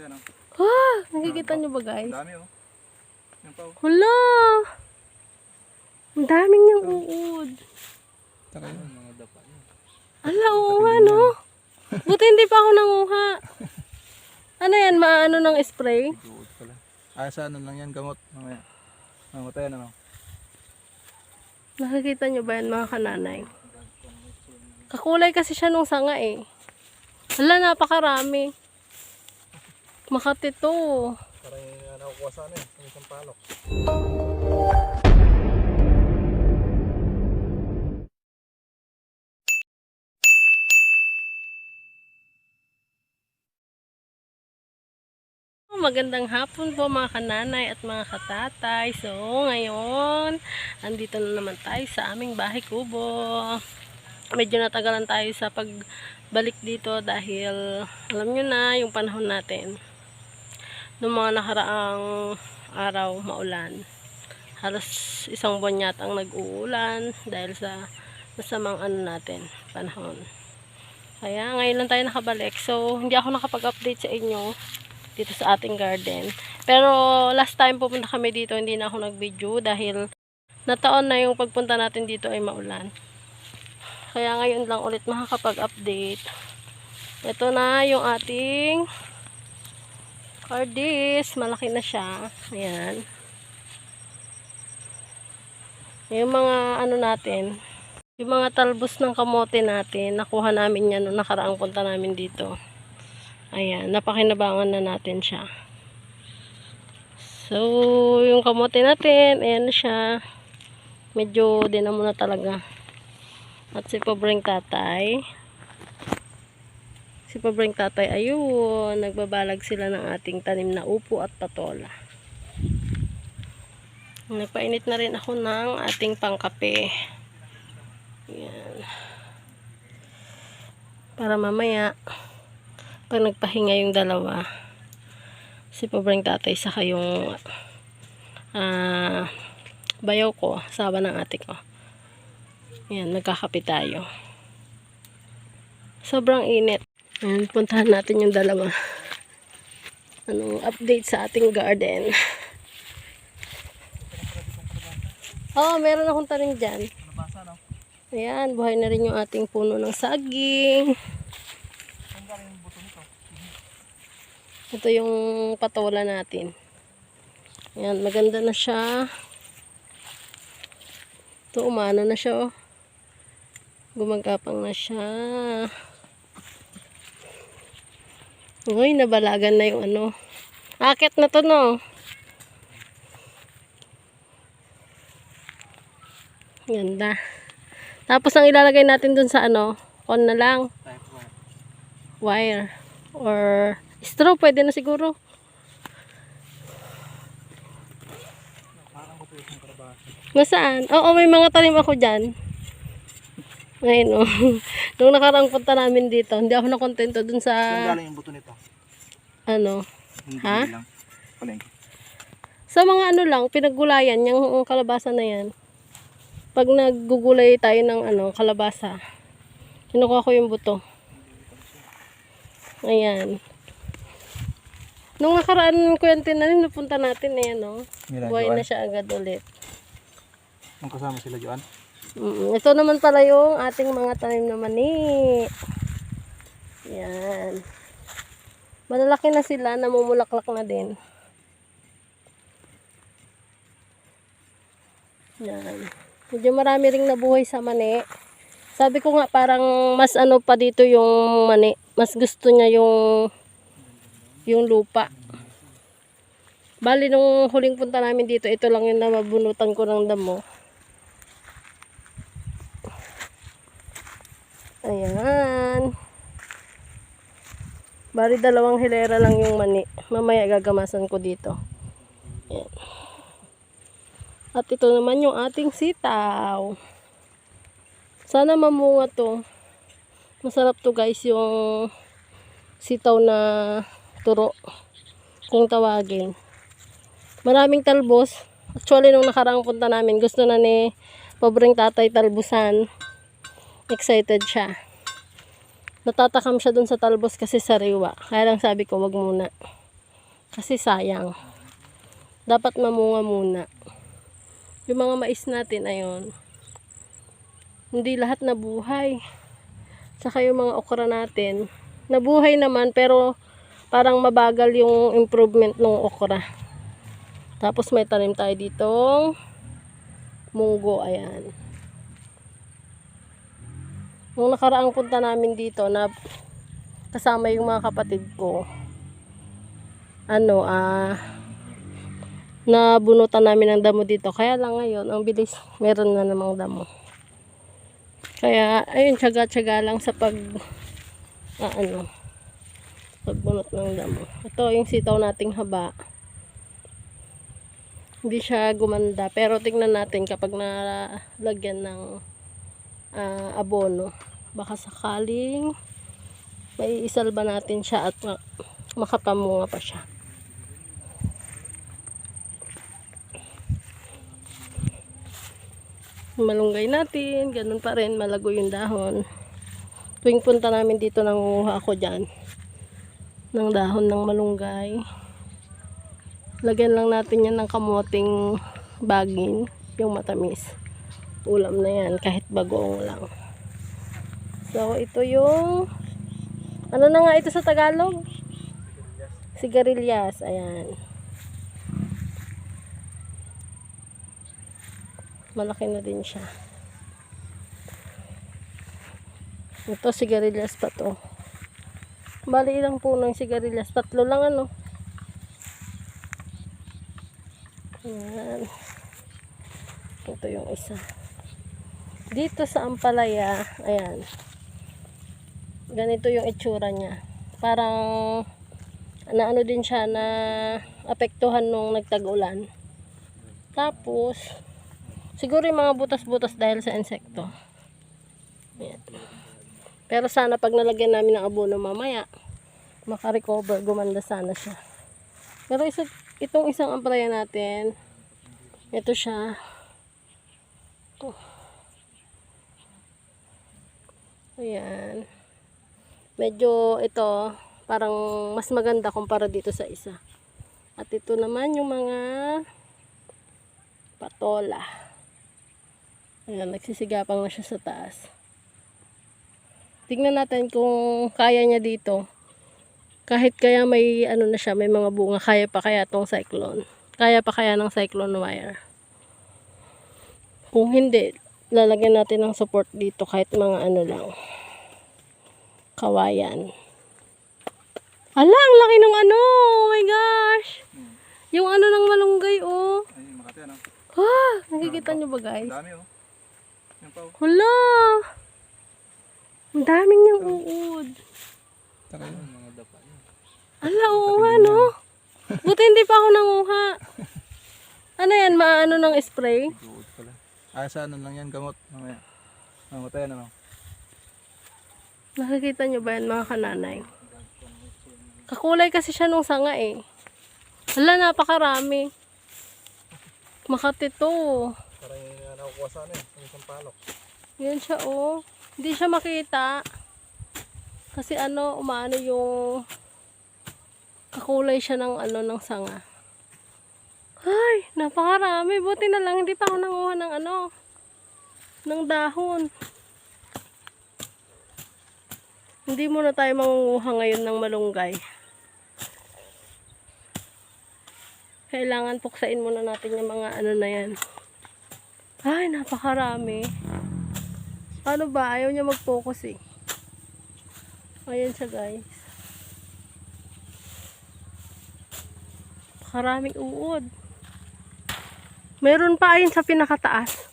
Yan oh. Ah, nakikita nyo ba guys? Ang dami oh. Yan pa oh. Hala! Ang daming niyang uod. Taka yun. Mga dapa yun. Ala, oo nga no. Buti hindi pa ako nanguha. Ano yan, maano ng spray? Duod pala. Ah, sa ano lang yan, gamot. Mamaya. Gamot yan ano. Nakikita nyo ba yan mga kananay? Kakulay kasi siya nung sanga eh. Hala, napakarami. Makati to. Parang uh, nakukuha sa ano eh. Sa isang palok. Magandang hapon po mga kananay at mga katatay. So, ngayon, andito na naman tayo sa aming bahay kubo. Medyo natagalan tayo sa pagbalik dito dahil alam nyo na yung panahon natin. Noong mga nakaraang araw, maulan. Halos isang buwan yata ang nag-uulan dahil sa masamang ano natin, panahon. Kaya ngayon lang tayo nakabalik. So, hindi ako nakapag-update sa inyo dito sa ating garden. Pero last time pupunta kami dito, hindi na ako nag-video dahil nataon na yung pagpunta natin dito ay maulan. Kaya ngayon lang ulit makakapag-update. Ito na yung ating cardis. Malaki na siya. Ayan. Yung mga ano natin, yung mga talbos ng kamote natin, nakuha namin yan nung nakaraang punta namin dito. Ayan, napakinabangan na natin siya. So, yung kamote natin, ayan na siya. Medyo dinamo na talaga. At si Pobreng Tatay. Si Pobreng Tatay, ayun, nagbabalag sila ng ating tanim na upo at patola. Nagpainit na rin ako ng ating pangkape. Ayan. Para mamaya, pag nagpahinga yung dalawa si pobreng tatay saka yung ah bayaw ko sawa ng ate ko yan nagkakape tayo sobrang init yan puntahan natin yung dalawa anong update sa ating garden oh meron akong tanim dyan ayan buhay na rin yung ating puno ng saging. Ito yung patola natin. Ayan, maganda na siya. Ito, umano na siya, oh. Gumagapang na siya. Uy, nabalagan na yung ano. Akit na to, no? Ganda. Tapos, ang ilalagay natin dun sa ano, kon na lang Type 1. wire or straw pwede na siguro nasaan? oo may mga tanim ako dyan ngayon oh nung nakarang punta namin dito hindi ako nakontento dun sa galing yung buto nito. ano Hindi Ha? lang. Palengke. sa mga ano lang pinaggulayan yung kalabasa na yan pag naggugulay tayo ng ano kalabasa kinukuha ko yung buto ayan nung nakaraan ko yung tinanim napunta natin ayan oh Nila, buhay na siya agad ulit Nung kasama sila Joan. Mm, ito naman pala yung ating mga tanim na mani. Yan. Malalaki na sila, namumulaklak na din. Yan. Medyo marami ring nabuhay sa mani. Sabi ko nga parang mas ano pa dito yung mani. Mas gusto niya yung yung lupa. Bali nung huling punta namin dito, ito lang yung namabunutan ko ng damo. Ayan. Bali dalawang hilera lang yung mani. Mamaya gagamasan ko dito. Ayan. At ito naman yung ating sitaw. Sana mamunga to. Masarap to guys yung sitaw na turo. Kung tawagin. Maraming talbos. Actually nung nakaraang punta namin gusto na ni pobreng tatay talbusan excited siya. Natatakam siya dun sa talbos kasi sariwa. Kaya lang sabi ko, wag muna. Kasi sayang. Dapat mamunga muna. Yung mga mais natin, ayun. Hindi lahat nabuhay. Saka yung mga okra natin, nabuhay naman pero parang mabagal yung improvement ng okra. Tapos may tanim tayo ditong munggo, ayan. Nung nakaraang punta namin dito na kasama yung mga kapatid ko, ano, ah, nabunutan namin ng damo dito. Kaya lang ngayon, ang bilis, meron na namang damo. Kaya, ayun, tsaga-tsaga lang sa pag, ah, ano, pagbunot ng damo. Ito, yung sitaw nating haba. Hindi siya gumanda. Pero tingnan natin kapag nalagyan ng ah, abono. Baka sakaling may isalba natin siya at ma- makapamunga pa siya. malunggay natin, ganun pa rin, malago yung dahon. Tuwing punta namin dito, nangunguha ako dyan ng dahon ng malunggay. Lagyan lang natin yan ng kamoting bagin, yung matamis. Ulam na yan, kahit bagoong lang. So, ito yung, ano na nga ito sa Tagalog? Sigarilyas, ayan. malaki na din siya. Ito, sigarilyas pa to. Bali, ilang puno yung sigarilyas? Tatlo lang, ano? Ayan. Ito yung isa. Dito sa Ampalaya, ayan. Ganito yung itsura niya. Parang, na ano din siya na apektuhan nung nagtag-ulan. Tapos, Siguro yung mga butas-butas dahil sa insekto. Ayan. Pero sana pag nalagyan namin ng abono mamaya, makarecover, gumanda sana siya. Pero isa, itong isang ampalaya natin, ito siya. Oh. Ayan. Medyo ito, parang mas maganda kumpara dito sa isa. At ito naman yung mga patola. Ayan, nagsisigapang na siya sa taas. Tingnan natin kung kaya niya dito. Kahit kaya may ano na siya, may mga bunga, kaya pa kaya tong cyclone. Kaya pa kaya ng cyclone wire. Kung hindi, lalagyan natin ng support dito kahit mga ano lang. Kawayan. Ala, ang laki ng ano! Oh my gosh! Yung ano ng malunggay, oh. Ay, Makati ano? Ah, nakikita nyo ba guys? Ang dami oh. Yan pa oh. Hala! Ang daming niyang uod. Taka yun. Mga dapa. Ala, oo nga, no? Buti hindi pa ako nanguha. Ano yan, maano ng spray? Ah, sa ano lang yan, gamot. Mamaya. Mamatay ano. Nakikita nyo ba yan, mga kananay? Kakulay kasi siya nung sanga eh. Hala, napakarami. Makati to. Parang uh, nakukuha sa ano eh. Sa isang palok. Yan siya, oh. Hindi siya makita. Kasi ano, umaano yung kakulay siya ng ano, ng sanga. Ay, napakarami. Buti na lang, hindi pa ako nanguha ng ano, ng dahon. Hindi muna tayo mangunguha ngayon ng malunggay. Kailangan puksain muna natin yung mga ano na yan. Ay, napakarami. Ano ba? Ayaw niya mag-focus eh. Ayan siya guys. Karaming uod. Meron pa ayun sa pinakataas.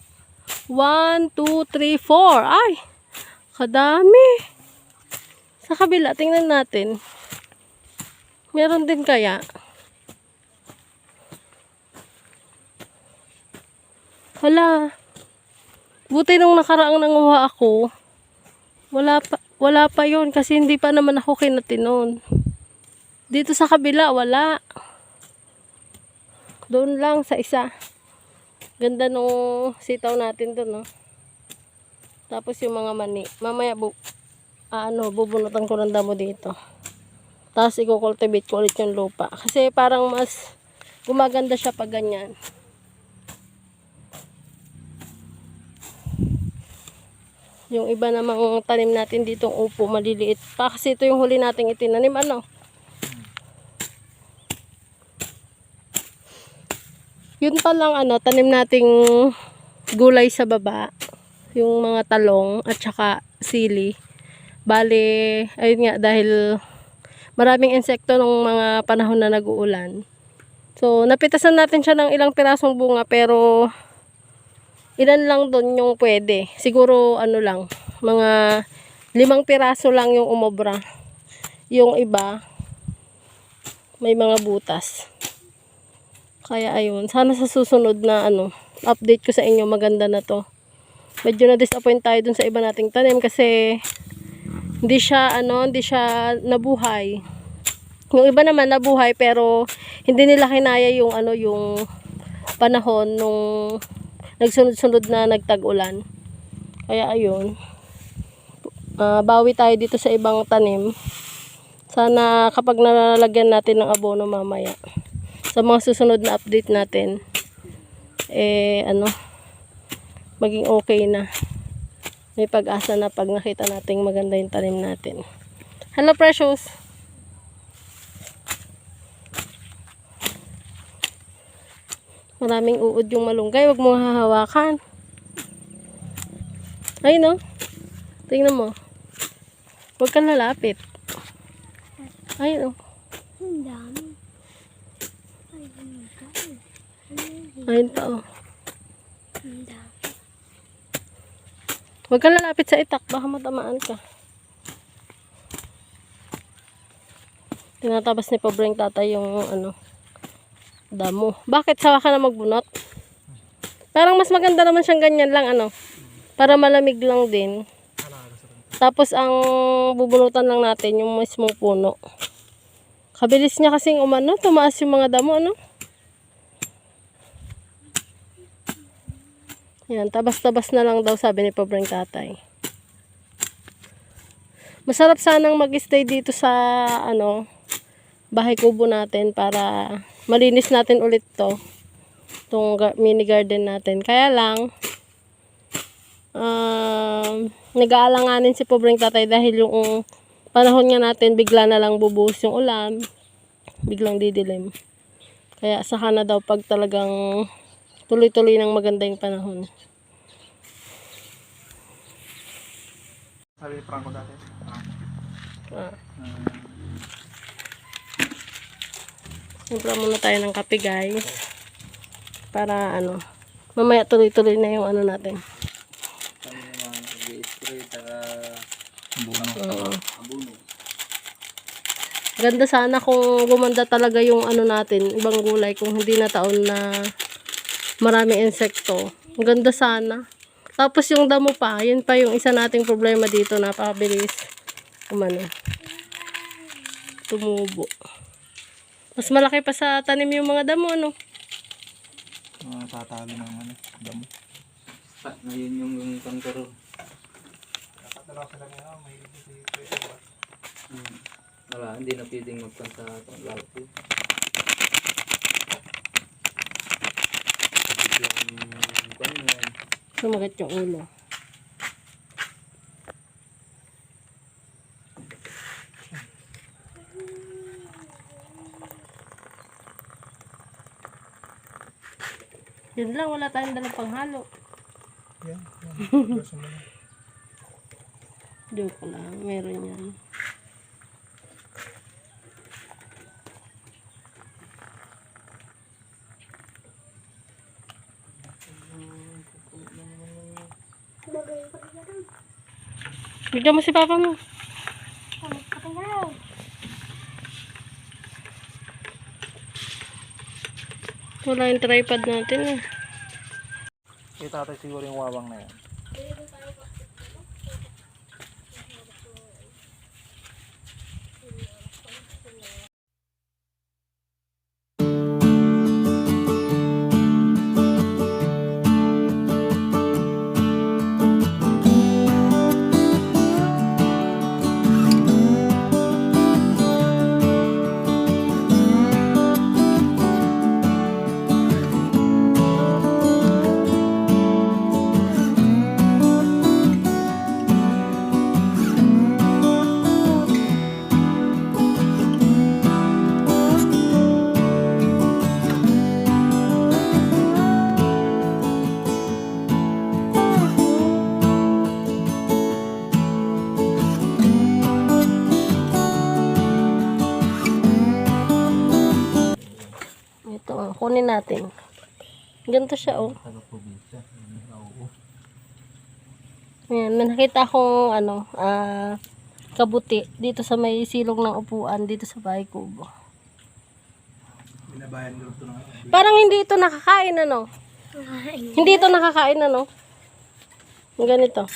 1, 2, 3, 4. Ay! Kadami. Sa kabila, tingnan natin. Meron din kaya. Wala. Buti nung nakaraang nanguha ako, wala pa, wala pa yon kasi hindi pa naman ako kinatinon. Dito sa kabila, wala. Doon lang sa isa. Ganda nung sitaw natin doon, no? Tapos yung mga mani. Mamaya, bu ah, ano, bubunutan ko ng damo dito. Tapos i-cultivate ko ulit yung lupa. Kasi parang mas gumaganda siya pag ganyan. Yung iba namang tanim natin dito upo maliliit pa. Kasi ito yung huli nating itinanim ano. Yun pa lang ano, tanim nating gulay sa baba. Yung mga talong at saka sili. Bale, ayun nga dahil maraming insekto nung mga panahon na nag-uulan. So, napitasan natin siya ng ilang pirasong bunga pero ilan lang doon yung pwede. Siguro ano lang, mga limang piraso lang yung umobra. Yung iba, may mga butas. Kaya ayun, sana sa susunod na ano, update ko sa inyo maganda na to. Medyo na-disappoint tayo dun sa iba nating tanim kasi hindi siya ano, hindi siya nabuhay. Yung iba naman nabuhay pero hindi nila kinaya yung ano yung panahon nung nagsunod-sunod na nagtag-ulan. Kaya ayun. Ah, bawi tayo dito sa ibang tanim. Sana kapag nalalagyan natin ng abono mamaya sa mga susunod na update natin eh ano maging okay na. May pag-asa na pag nakita nating maganda yung tanim natin. Hello precious! Maraming uod yung malunggay wag mong hahawakan. Ay no? Tingnan mo. Wag kang lalapit. Ay no? Ang dami. Ay, ang dami. Ayun pa oh. Huwag kang lalapit sa itak, baka matamaan ka. Tinatabas ni pobreng tatay yung ano, damo. Bakit sawa ka na magbunot? Parang mas maganda naman siyang ganyan lang ano, para malamig lang din. Tapos ang bubunutan lang natin yung mismong puno. Kabilis niya kasing umano, tumaas yung mga damo ano. Yan, tabas-tabas na lang daw sabi ni pobreng tatay. Masarap sanang mag-stay dito sa ano, bahay kubo natin para malinis natin ulit to. Itong gar- mini garden natin. Kaya lang, um, nag-aalanganin si pobreng tatay dahil yung panahon nga natin bigla na lang bubuhos yung ulan. Biglang didilim. Kaya saka na daw pag talagang tuloy-tuloy ng maganda yung panahon. Sabi ni Franco dati. Ah. Simpla muna tayo ng kape guys. Para ano, mamaya tuloy-tuloy na yung ano natin. Abuno. Ganda sana kung gumanda talaga yung ano natin, ibang gulay kung hindi na taon na marami insekto. Ang ganda sana. Tapos yung damo pa, yun pa yung isa nating problema dito, napakabilis. Umano. Tumubo. Mas malaki pa sa tanim yung mga damo, ano? Mga tatalo ng ano, damo. Pa, ngayon yung, yung kankaro. Dalawa sila nga, may Hmm. Wala, hindi na pwedeng magpanta sa po. Biglang, kung ano yan, Sumagat yung ulo. Yun lang, wala tayong dalang panghalo. Yan, yan. Mo na. Joke lang, meron yan. Bigyan mo si papa mo. Wala yung tripod natin eh. Kita tayo siguro yung wawang na yan. Kunin natin. Ganito siya, oh. Ayan, may nakita akong, ano, ah, kabuti dito sa may silong ng upuan dito sa bahay kubo. Ng Parang hindi ito nakakain, ano? Hindi ito nakakain, ano? Ganito.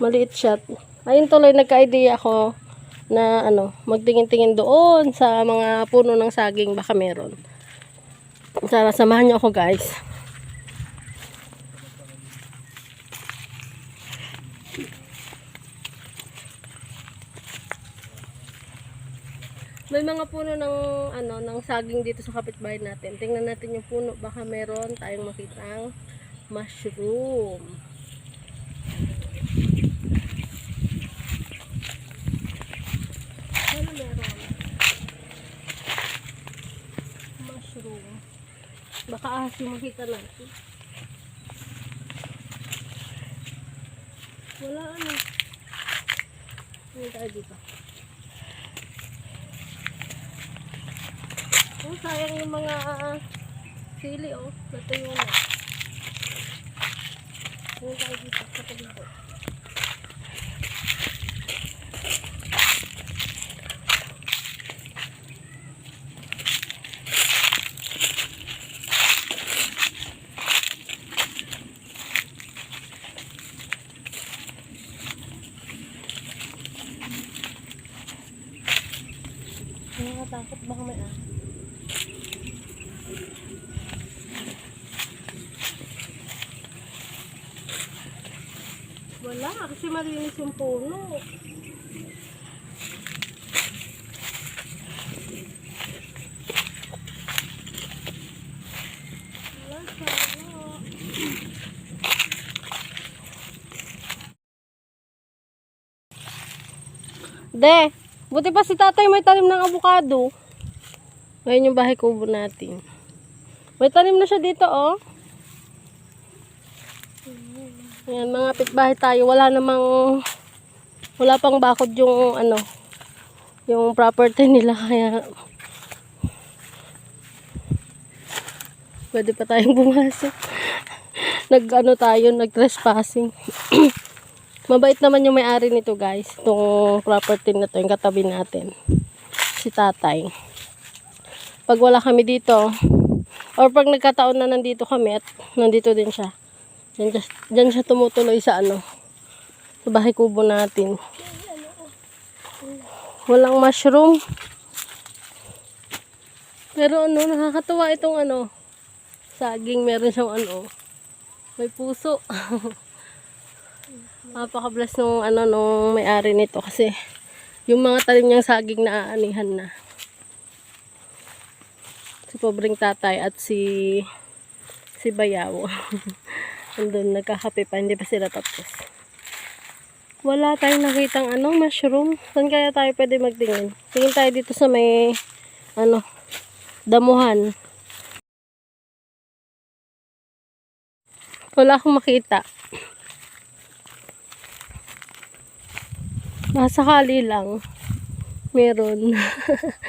Maliit siya. Ayun tuloy, nagka-idea ako na ano, magtingin-tingin doon sa mga puno ng saging, baka meron. Sana samahan niyo ako, guys. May mga puno ng ano ng saging dito sa kapitbahay natin. Tingnan natin yung puno, baka meron tayong makitang mushroom. Ano meron? Mushroom. Yung makita natin. Wala ano. Ano tayo dito? Oh, sayang yung mga sili, oh. Natuyo na. Ano tayo dito? Sa dito. Nakakatakot baka may ah. Wala, kasi malinis yung puno. De, buti pa si tatay may tanim ng avocado. Ngayon yung bahay kubo natin. May tanim na siya dito, oh. Ayan, mga pitbahay tayo. Wala namang, wala pang bakod yung, ano, yung property nila. Kaya, pwede pa tayong pumasok. nag, ano tayo, nag trespassing. Mabait naman yung may-ari nito, guys. Itong property na to, yung katabi natin. Si tatay. Pag wala kami dito, or pag nagkataon na nandito kami at nandito din siya, Diyan, diyan siya tumutuloy sa ano, sa bahay kubo natin. Walang mushroom. Pero ano, nakakatuwa itong ano, saging, meron siyang ano, may puso. Napaka-bless nung ano, nung may-ari nito kasi yung mga talim niyang saging na aanihan na. Si pobreng tatay at si si Bayaw. Andun, nagkakape pa, hindi pa sila tapos. Wala tayong nakitang ano, mushroom. Saan kaya tayo pwede magtingin? Tingin tayo dito sa may, ano, damuhan. Wala akong makita. Masakali lang. Meron.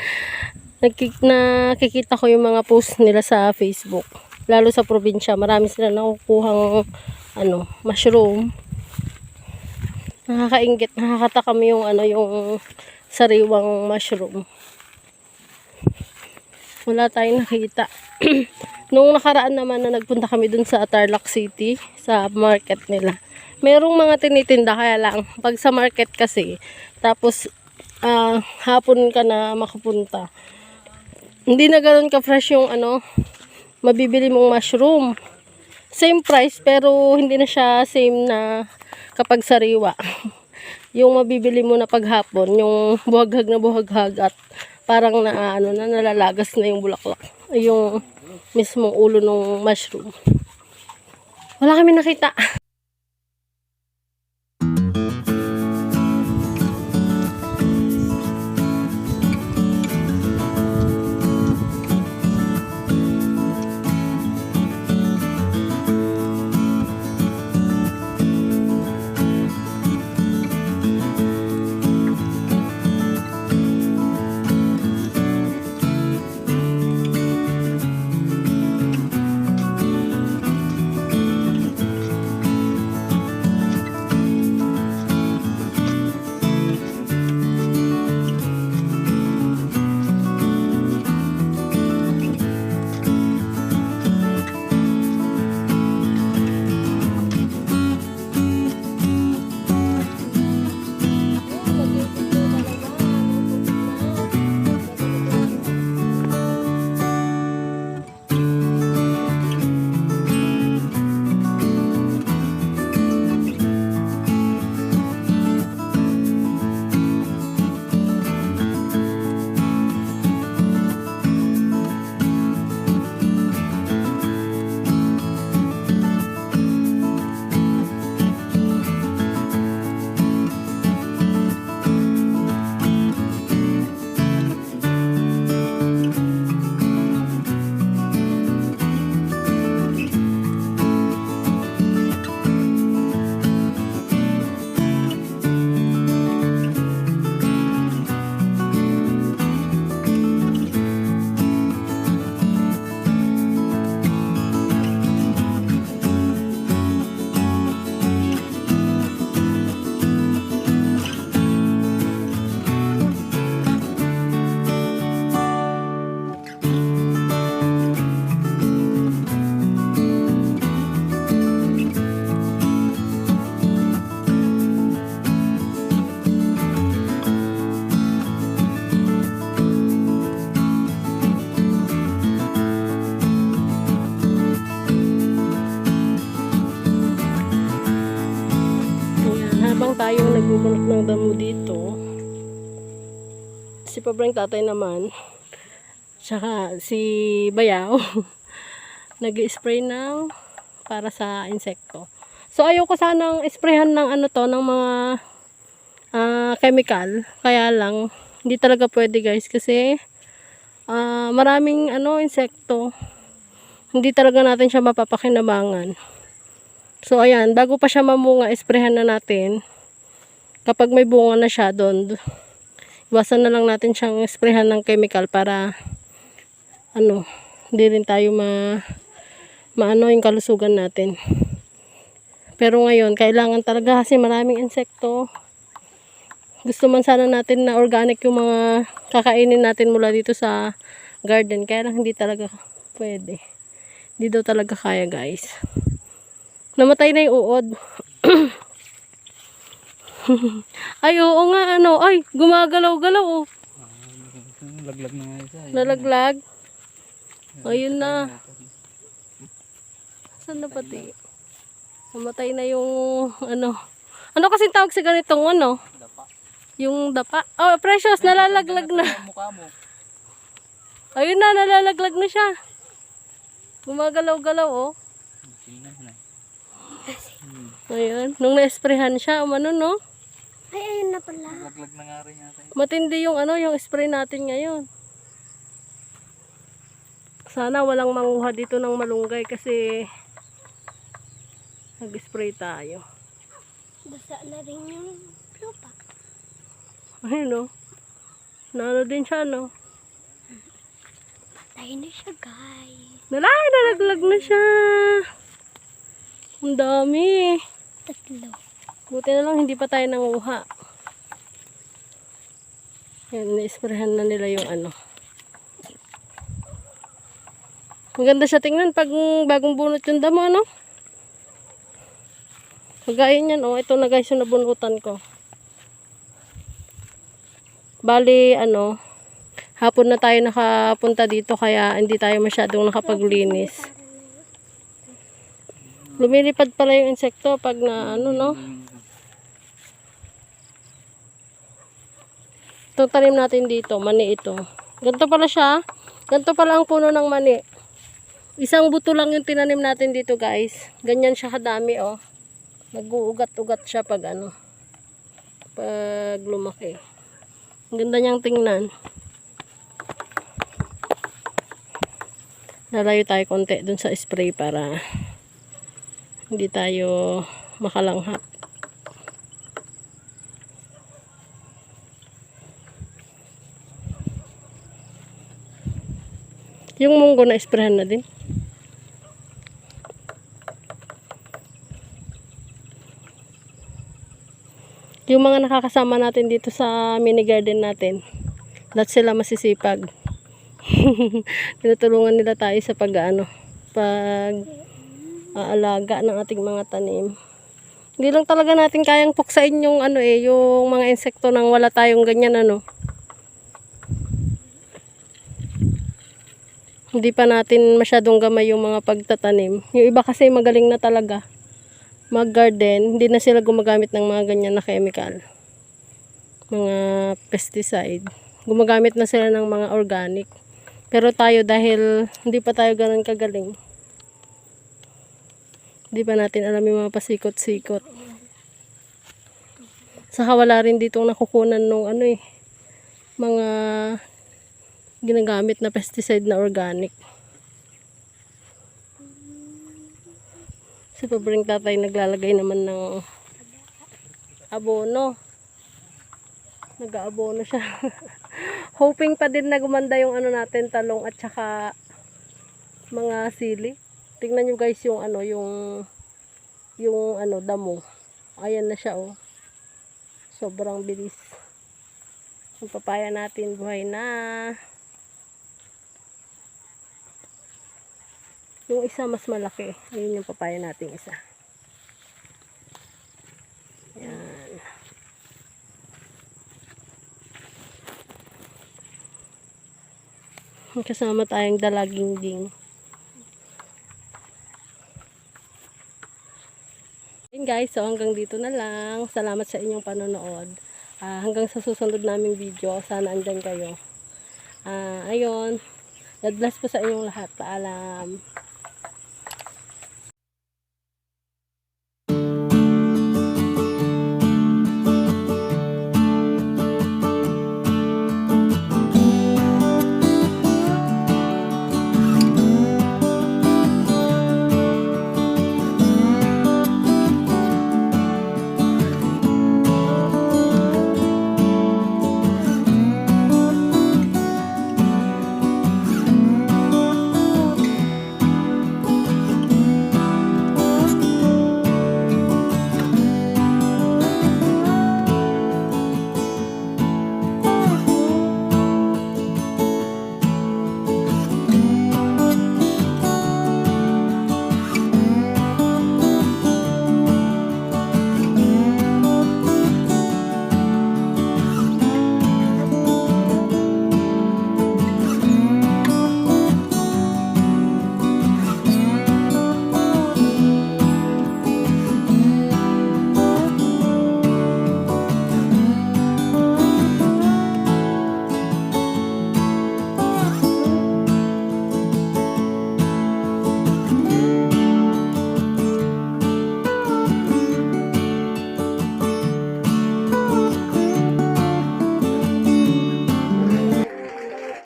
Nakik nakikita ko yung mga post nila sa Facebook. Lalo sa probinsya, marami sila nakukuhang ano, mushroom. Nakakaingit, nakakatakam yung ano yung sariwang mushroom. Wala tayong nakita. Nung nakaraan naman na nagpunta kami dun sa Tarlac City, sa market nila. Merong mga tinitinda kaya lang pag sa market kasi tapos ah, hapon ka na makapunta. Hindi na ganoon ka fresh yung ano mabibili mong mushroom. Same price pero hindi na siya same na kapag sariwa. yung mabibili mo na paghapon, yung buhaghag na buhaghag at parang na ano na nalalagas na yung bulaklak. Yung mismong ulo ng mushroom. Wala kami nakita. Si Pabrang tatay naman, tsaka si Bayaw, nag spray ng para sa insekto. So ayoko sanang sprayhan ng ano to, ng mga ah, chemical. Kaya lang, hindi talaga pwede guys kasi ah, maraming ano, insekto. Hindi talaga natin siya mapapakinabangan. So ayan, bago pa siya mamunga, sprayhan na natin. Kapag may bunga na siya doon, iwasan na lang natin siyang sprayhan ng chemical para ano, hindi rin tayo ma maano yung kalusugan natin. Pero ngayon, kailangan talaga kasi maraming insekto. Gusto man sana natin na organic yung mga kakainin natin mula dito sa garden. Kaya lang hindi talaga pwede. Hindi daw talaga kaya guys. Namatay na yung uod. ay, oo nga, ano. Ay, gumagalaw-galaw, oh. Laglag na nga isa. Nalaglag. Ayun na. Saan na pati? Namatay na yung, ano. Ano kasi tawag sa ganitong, ano? Dapa. Yung dapa. Oh, precious, nalalaglag na. Mukha mo. Ayun na, nalalaglag na siya. Gumagalaw-galaw, oh. Ayun. Nung na-sprayhan siya, umano, no? Ay, ayun na pala. Laglag na nga rin yata. Matindi yung ano, yung spray natin ngayon. Sana walang manguha dito ng malunggay kasi nag-spray tayo. Basa na rin yung lupa. Ayun, no? Naano din siya, no? Patay na siya, guys. Nalay, nalaglag na siya. Ang dami. Tatlo. Buti na lang hindi pa tayo nanguha. Yan, na-sprayhan na nila yung ano. Maganda siya tingnan pag bagong bunot yung damo, ano? Kagaya niyan, oh. Ito na guys yung nabunutan ko. Bali, ano, hapon na tayo nakapunta dito kaya hindi tayo masyadong nakapaglinis. Lumilipad pala yung insekto pag na ano, no? Itong tanim natin dito, mani ito. Ganito pala siya. Ganito pala ang puno ng mani. Isang buto lang yung tinanim natin dito, guys. Ganyan siya kadami, oh. Nag-uugat-ugat siya pag ano. Pag lumaki. Ang ganda niyang tingnan. Lalayo tayo konti dun sa spray para hindi tayo makalanghap. Yung munggo na sprayan na din. Yung mga nakakasama natin dito sa mini garden natin, lahat sila masisipag. Tinutulungan nila tayo sa pag ano, pag aalaga ng ating mga tanim. Hindi lang talaga natin kayang puksain yung ano eh, yung mga insekto nang wala tayong ganyan ano. Hindi pa natin masyadong gamay yung mga pagtatanim. Yung iba kasi magaling na talaga mag-garden, hindi na sila gumagamit ng mga ganyan na chemical. Mga pesticide. Gumagamit na sila ng mga organic. Pero tayo dahil hindi pa tayo ganun kagaling. Hindi pa natin alam yung mga pasikot-sikot. Saka wala rin ditong nakukunan nung ano eh, mga ginagamit na pesticide na organic. Si Pabring tatay naglalagay naman ng abono. Nag-aabono siya. Hoping pa din na gumanda yung ano natin, talong at saka mga sili. Tingnan nyo guys yung ano, yung yung ano, damo. Ayan na siya oh. Sobrang bilis. Yung papaya natin buhay na. Yung isa mas malaki. Ayun yung papaya nating isa. Yan. Kasama tayong dalaging ding. Yun guys, so hanggang dito na lang. Salamat sa inyong panonood. Ah, hanggang sa susunod naming video, sana andyan kayo. Ah, ayun. God bless po sa inyong lahat. Paalam.